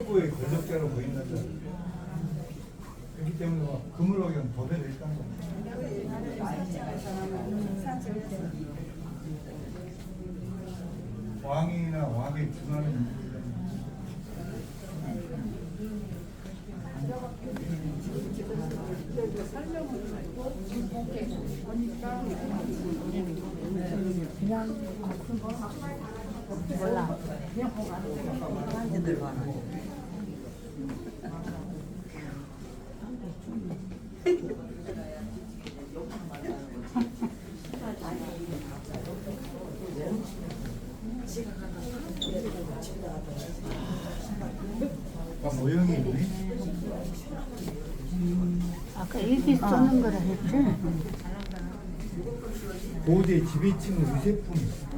최고의 권력자로 보인다는 그렇기 때문에 막 금으로 그냥 도배를 했다는 겁니다. 왕이나 왕에 준하는 인물들은 막 모형이 있네. 아까 일기 써는 거라 했지? 고대 지배층 의제품 이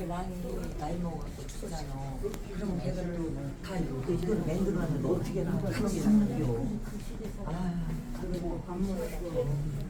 이 나이 먹어갖고 죽잖아. 그럼 걔들도 다 이거 이걸 만들어놨는데 어떻게 나와? 게 나와요. 아, 그리고 밥 먹고